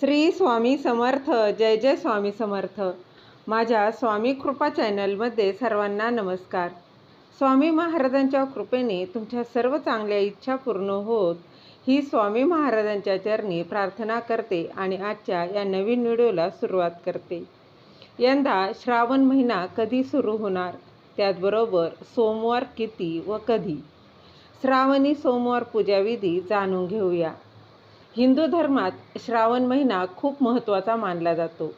श्री स्वामी समर्थ जय जय स्वामी समर्थ. माझ्या स्वामी कृपा चॅनलमध्ये सर्वांना नमस्कार. स्वामी महाराजांच्या कृपेने तुमच्या सर्व चांगल्या इच्छा पूर्ण होत ही स्वामी महाराजांच्या चरणी प्रार्थना करते आणि आजच्या या नवीन व्हिडिओला सुरुवात करते. यंदा श्रावण महिना कधी सुरू होणार? त्याचबरोबर सोमवार किती व कधी? श्रावणी सोमवार पूजाविधी जाणून घेऊया. हिंदू धर्मात श्रावण महिना खूप महत्त्वाचा मानला जातो.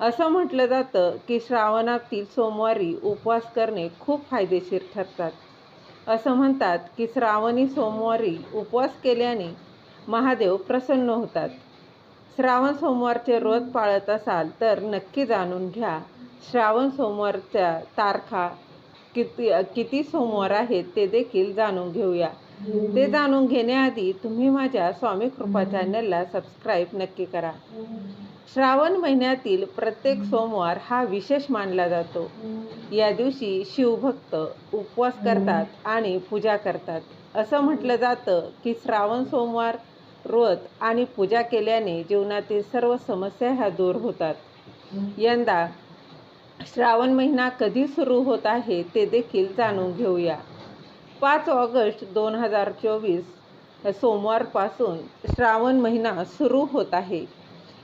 असं म्हटलं जातं की श्रावणातील सोमवारी उपवास करणे खूप फायदेशीर ठरतात. असं म्हणतात की श्रावणी सोमवारी उपवास केल्याने महादेव प्रसन्न होतात. श्रावण सोमवारचे रोज पाळत असाल तर नक्की जाणून घ्या श्रावण सोमवारच्या तारखा किती किती सोमवार आहेत ते देखील जाणून घेऊया. ते जाणून घेण्याआधी तुम्ही माझ्या स्वामी कृपा चॅनलला सबस्क्राईब नक्की करा. श्रावण महिन्यातील प्रत्येक सोमवार हा विशेष मानला जातो. या दिवशी शिवभक्त उपवास करतात आणि पूजा करतात. असं म्हटलं जातं की श्रावण सोमवार व्रत आणि पूजा केल्याने जीवनातील सर्व समस्या ह्या दूर होतात. यंदा श्रावण महिना कधी सुरू होत आहे ते देखील जाणून घेऊया. पाच ऑगस्ट दोन हजार चोवीस सोमवारपासून श्रावण महिना सुरू होत आहे.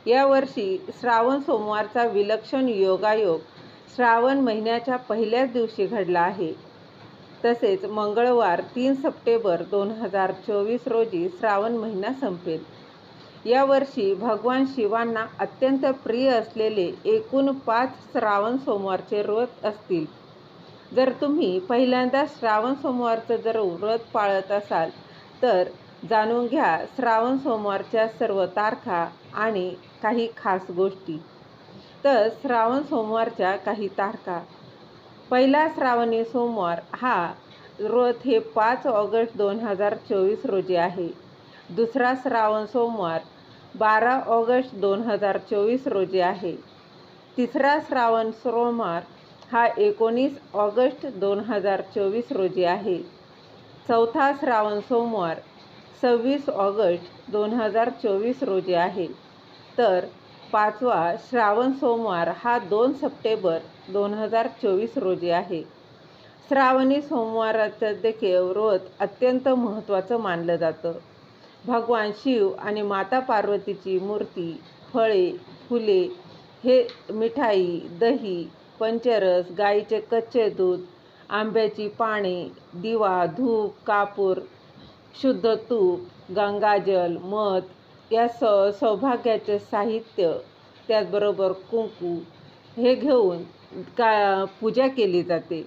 यावर्षी श्रावण सोमवारचा विलक्षण योगायोग श्रावण महिन्याच्या पहिल्याच दिवशी घडला आहे. तसेच मंगळवार तीन सप्टेंबर दोन हजार चोवीस रोजी श्रावण महिना संपेल. यावर्षी भगवान शिवांना अत्यंत प्रिय असलेले एकूण पाच श्रावण सोमवारचे व्रत असतील. जर तुम्ही पहिल्यांदा श्रावण सोमवारचं जर व्रत पाळत असाल तर जाणून घ्या श्रावण सोमवारच्या सर्व तारखा आणि काही खास गोष्टी. तर श्रावण सोमवारच्या काही तारखा. पहिला श्रावणी सोमवार हा व्रत हे पाच ऑगस्ट दोन हजार चोवीस रोजी आहे. दुसरा श्रावण सोमवार बारा ऑगस्ट दोन हजार चोवीस रोजी आहे. तिसरा श्रावण सोमवार हा एकोणीस ऑगस्ट दोन हजार चोवीस रोजी आहे. चौथा श्रावण सोमवार सव्वीस ऑगस्ट दोन हजार चोवीस रोजी आहे. तर पाचवा श्रावण सोमवार हा दोन सप्टेंबर दोन हजार चोवीस रोजी आहे. श्रावणी सोमवाराचं देखील व्रत अत्यंत महत्त्वाचं मानलं जातं. भगवान शिव आणि माता पार्वतीची मूर्ती फळे फुले हे मिठाई दही पंचरस गाईचे कच्चे दूध आंब्याची पाने दिवा धूप कापूर शुद्ध तूप गंगाजल मध या स सौभाग्याचे साहित्य त्याचबरोबर कुंकू हे घेऊन का पूजा केली जाते.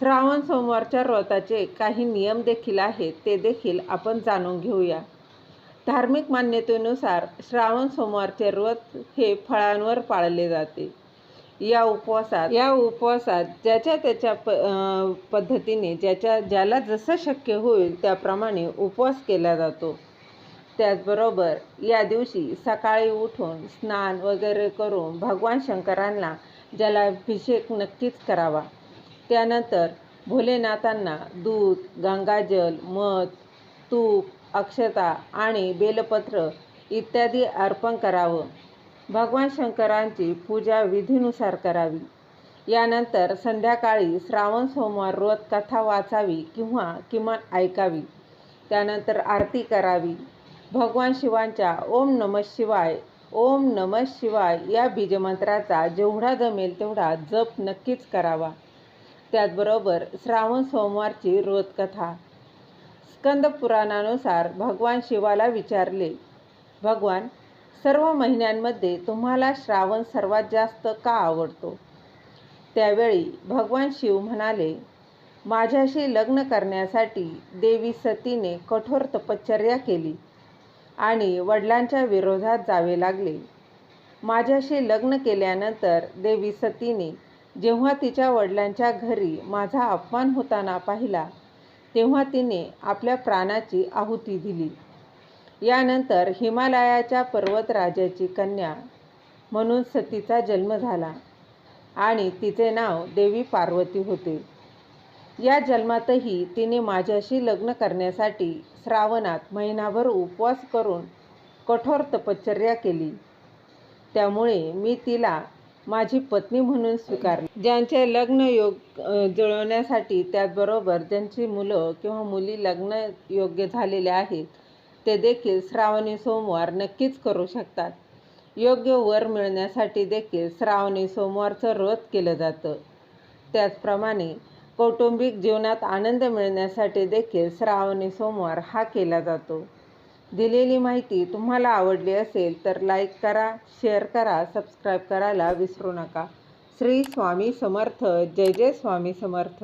श्रावण सोमवारच्या व्रताचे काही नियम देखील आहेत ते देखील आपण जाणून घेऊया. धार्मिक मान्यतेनुसार श्रावण सोमवारचे व्रत हे फळांवर पाळले जाते. या उपवासात. या उपवासात ज्याच्या त्याच्या प पद्धतीने ज्याच्या ज्याला जसं शक्य होईल त्याप्रमाणे उपवास केला जातो. त्याचबरोबर या दिवशी सकाळी उठून स्नान वगैरे करून भगवान शंकरांना जलाभिषेक नक्कीच करावा. त्यानंतर भोलेनाथांना दूध गंगाजल मध तूप अक्षता आणि बेलपत्र इत्यादी अर्पण करावं. भगवान शंकरांची पूजा विधीनुसार करावी. यानंतर संध्याकाळी श्रावण सोमवार रोज कथा वाचावी किंवा किमान ऐकावी. त्यानंतर आरती करावी. भगवान शिवांच्या ओम नम शिवाय ओम नम शिवाय या बीजमंत्राचा जेवढा जमेल तेवढा जप नक्कीच करावा. त्याचबरोबर श्रावण सोमवारची रोजकथा स्कंद पुराणानुसार भगवान शिवाला विचारले भगवान सर्व महिन्यांमध्ये तुम्हाला श्रावण सर्वात जास्त का आवडतो? त्यावेळी भगवान शिव म्हणाले माझ्याशी लग्न करण्यासाठी देवी सतीने कठोर तपश्चर्या केली आणि वडिलांच्या विरोधात जावे लागले. माझ्याशी लग्न केल्यानंतर देवी सतीने जेव्हा तिच्या वडिलांच्या घरी माझा अपमान होताना पाहिला तेव्हा तिने आपल्या प्राणाची आहुती दिली. यानंतर हिमालयाच्या पर्वतराजाची कन्या म्हणून सतीचा जन्म झाला आणि तिचे नाव देवी पार्वती होते. या जन्मातही तिने माझ्याशी लग्न करण्यासाठी श्रावणात महिनाभर उपवास करून कठोर तपश्चर्या केली. त्यामुळे मी तिला माझी पत्नी म्हणून स्वीकारले. ज्यांचे लग्न योग जुळवण्यासाठी त्याचबरोबर ज्यांची मुलं किंवा मुली लग्न योग्य झालेले आहेत ते देखील श्रावणी सोमवार नक्कीच करू शकतात. योग्य वर मिळण्यासाठी देखील श्रावणी सोमवारचं व्रत केलं जातं. त्याचप्रमाणे कौटुंबिक जीवनात आनंद मिळण्यासाठी देखील श्रावणी सोमवार हा केला जातो. दिलेली माहिती तुम्हाला आवडली असेल तर लाईक करा शेअर करा सबस्क्राईब करायला विसरू नका. श्री स्वामी समर्थ. जय जय स्वामी समर्थ.